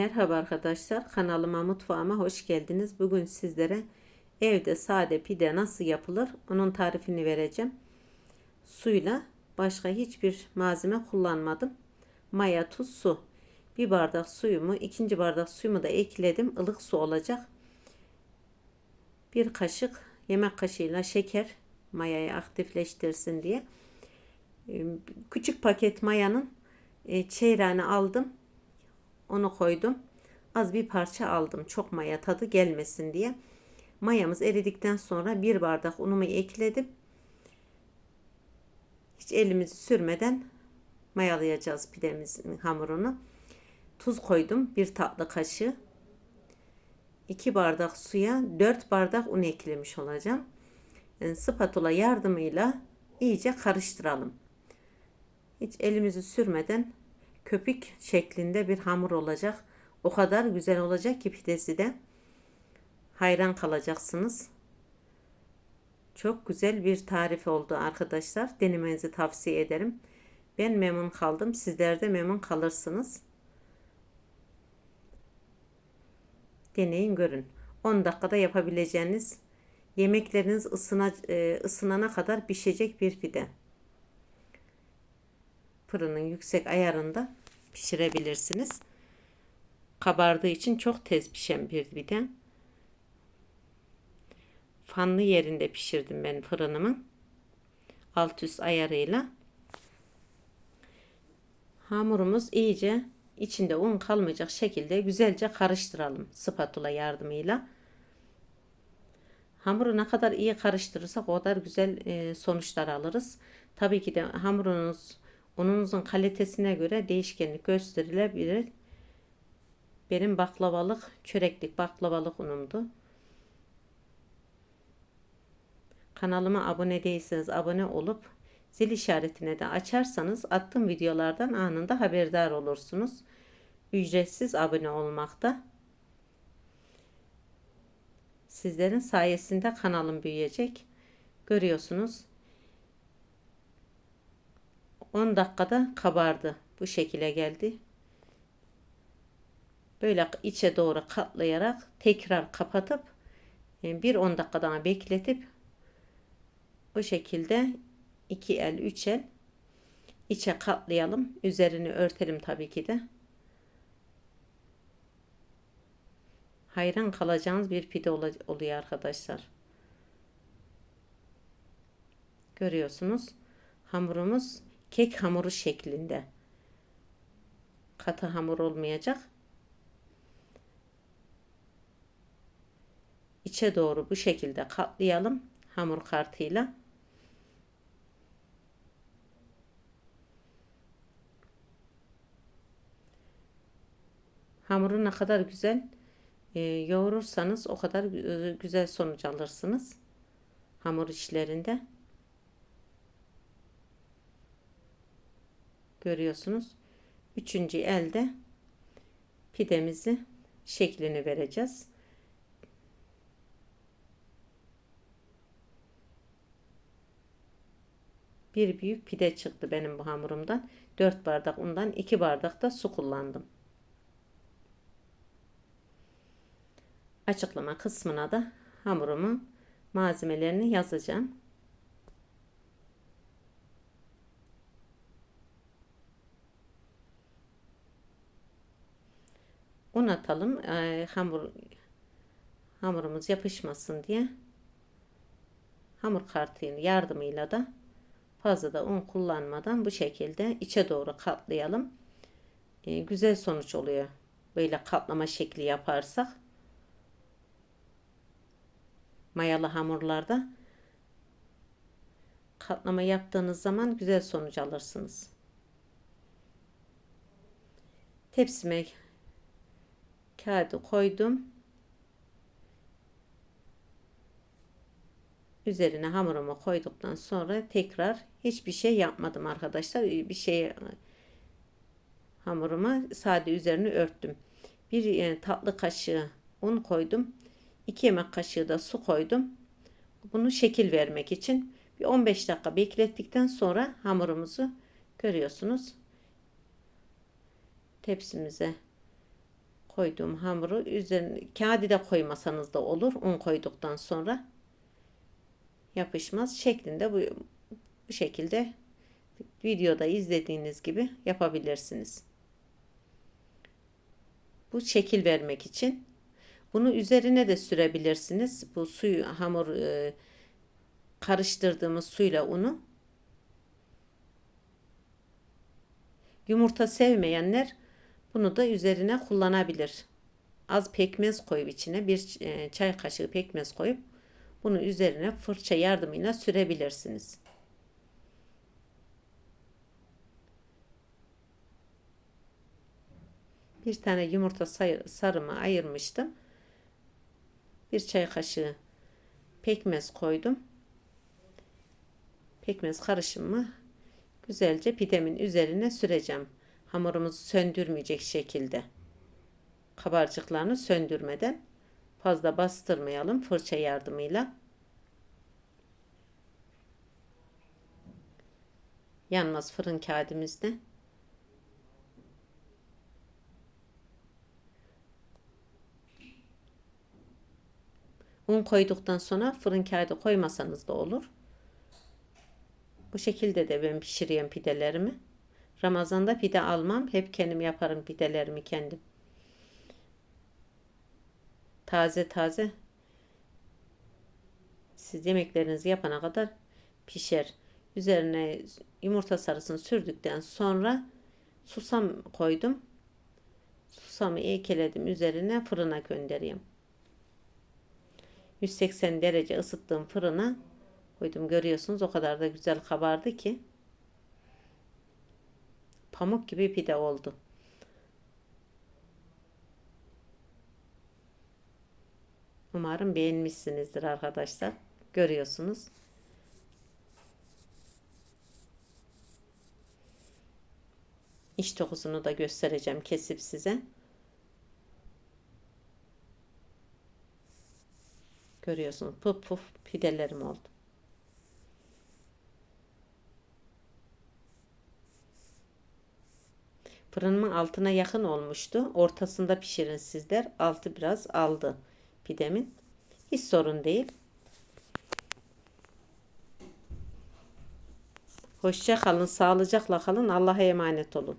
Merhaba arkadaşlar kanalıma mutfağıma hoş geldiniz. Bugün sizlere evde sade pide nasıl yapılır onun tarifini vereceğim. Suyla başka hiçbir malzeme kullanmadım. Maya, tuz, su. Bir bardak suyumu, ikinci bardak suyumu da ekledim. ılık su olacak. Bir kaşık yemek kaşığıyla şeker mayayı aktifleştirsin diye. Ee, Küçük paket mayanın e, çeyreğini aldım onu koydum. Az bir parça aldım. Çok maya tadı gelmesin diye. Mayamız eridikten sonra bir bardak unumu ekledim. Hiç elimizi sürmeden mayalayacağız pidemizin hamurunu. Tuz koydum. Bir tatlı kaşığı. 2 bardak suya 4 bardak un eklemiş olacağım. Spatula yardımıyla iyice karıştıralım. Hiç elimizi sürmeden köpük şeklinde bir hamur olacak. O kadar güzel olacak ki pidesi de. Hayran kalacaksınız. Çok güzel bir tarif oldu arkadaşlar. Denemenizi tavsiye ederim. Ben memnun kaldım. Sizler de memnun kalırsınız. Deneyin görün. 10 dakikada yapabileceğiniz yemekleriniz ısına, e, ısınana kadar pişecek bir pide fırının yüksek ayarında pişirebilirsiniz. Kabardığı için çok tez pişen bir pide. Fanlı yerinde pişirdim ben fırınımın. Alt üst ayarıyla. Hamurumuz iyice içinde un kalmayacak şekilde güzelce karıştıralım spatula yardımıyla. Hamuru ne kadar iyi karıştırırsak o kadar güzel e, sonuçlar alırız. Tabii ki de hamurunuz Ununuzun kalitesine göre değişkenlik gösterilebilir. Benim baklavalık, çöreklik baklavalık unumdu. Kanalıma abone değilseniz abone olup zil işaretine de açarsanız attığım videolardan anında haberdar olursunuz. Ücretsiz abone olmakta. Sizlerin sayesinde kanalım büyüyecek. Görüyorsunuz 10 dakikada kabardı. Bu şekilde geldi. Böyle içe doğru katlayarak tekrar kapatıp e, bir 10 dakika daha bekletip bu şekilde 2 el 3 el içe katlayalım. Üzerini örtelim tabii ki de. Hayran kalacağınız bir pide oluyor arkadaşlar. Görüyorsunuz. Hamurumuz kek hamuru şeklinde. Katı hamur olmayacak. İçe doğru bu şekilde katlayalım hamur kartıyla. Hamuru ne kadar güzel e, yoğurursanız o kadar güzel sonuç alırsınız. Hamur işlerinde. Görüyorsunuz. Üçüncü elde pidemizi şeklini vereceğiz. Bir büyük pide çıktı benim bu hamurumdan. 4 bardak undan 2 bardak da su kullandım. Açıklama kısmına da hamurumun malzemelerini yazacağım. Un atalım. E, hamur hamurumuz yapışmasın diye hamur kartının yardımıyla da fazla da un kullanmadan bu şekilde içe doğru katlayalım. E, güzel sonuç oluyor. Böyle katlama şekli yaparsak mayalı hamurlarda katlama yaptığınız zaman güzel sonuç alırsınız. Tepsime kağıdı koydum. Üzerine hamurumu koyduktan sonra tekrar hiçbir şey yapmadım arkadaşlar. Bir şey hamuruma sade üzerine örttüm. Bir e, tatlı kaşığı un koydum. 2 yemek kaşığı da su koydum. Bunu şekil vermek için bir 15 dakika beklettikten sonra hamurumuzu görüyorsunuz. Tepsimize koyduğum hamuru üzerine kağıdı da koymasanız da olur. Un koyduktan sonra yapışmaz şeklinde bu bu şekilde videoda izlediğiniz gibi yapabilirsiniz. Bu şekil vermek için bunu üzerine de sürebilirsiniz. Bu suyu hamur e, karıştırdığımız suyla unu yumurta sevmeyenler bunu da üzerine kullanabilir. Az pekmez koyup içine bir e, çay kaşığı pekmez koyup bunu üzerine fırça yardımıyla sürebilirsiniz. Bir tane yumurta sarımı ayırmıştım. Bir çay kaşığı pekmez koydum. Pekmez karışımı güzelce pidemin üzerine süreceğim. Hamurumuzu söndürmeyecek şekilde. Kabarcıklarını söndürmeden fazla bastırmayalım fırça yardımıyla. Yanmaz fırın kağıdımızda. Un koyduktan sonra fırın kağıdı koymasanız da olur. Bu şekilde de ben pişiriyorum pidelerimi. Ramazanda pide almam. Hep kendim yaparım pidelerimi kendim. Taze taze. Siz yemeklerinizi yapana kadar pişer. Üzerine yumurta sarısını sürdükten sonra susam koydum. Susamı ekeledim üzerine fırına göndereyim. 180 derece ısıttığım fırına koydum. Görüyorsunuz o kadar da güzel kabardı ki. Pamuk gibi pide oldu. Umarım beğenmişsinizdir arkadaşlar. Görüyorsunuz. İç dokusunu da göstereceğim kesip size. Görüyorsunuz puf puf pidelerim oldu. Fırınımın altına yakın olmuştu. Ortasında pişirin sizler. Altı biraz aldı pidemin. Hiç sorun değil. Hoşça kalın, sağlıcakla kalın. Allah'a emanet olun.